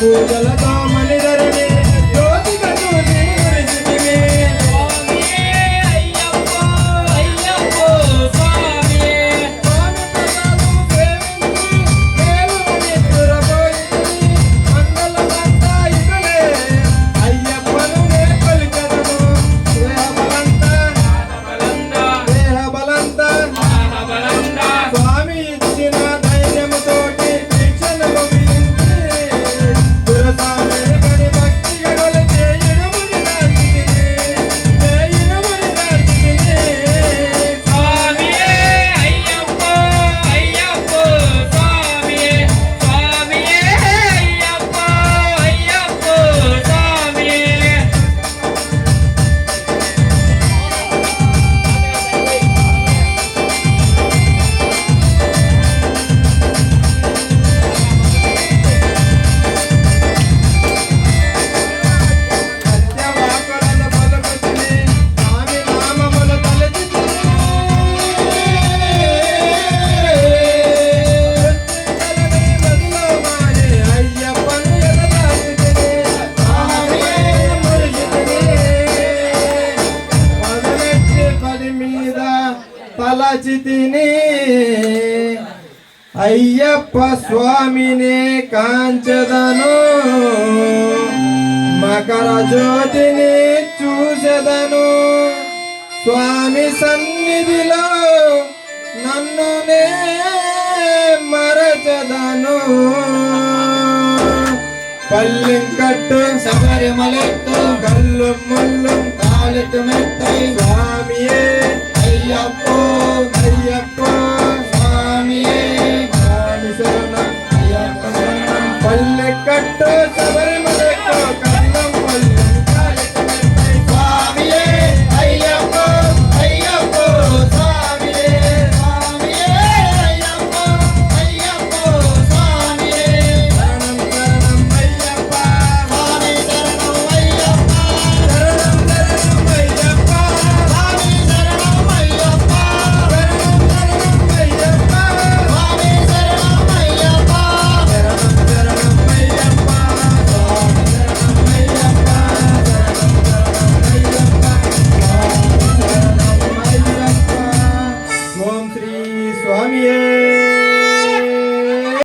ಕೂದಲ ಕಾಮ కాచితిని అయ్యప్ప స్వామినే కాంచదను. మకర జ్యోతిని చూసెదను. స్వామి సన్నిధిలో నన్ను మరచదను. పల్లిం కట్టు శబరిమలెత్తు కళ్ళు ముళ్ళు కాలితు మెత్తై స్వామియే అయ్యప్ప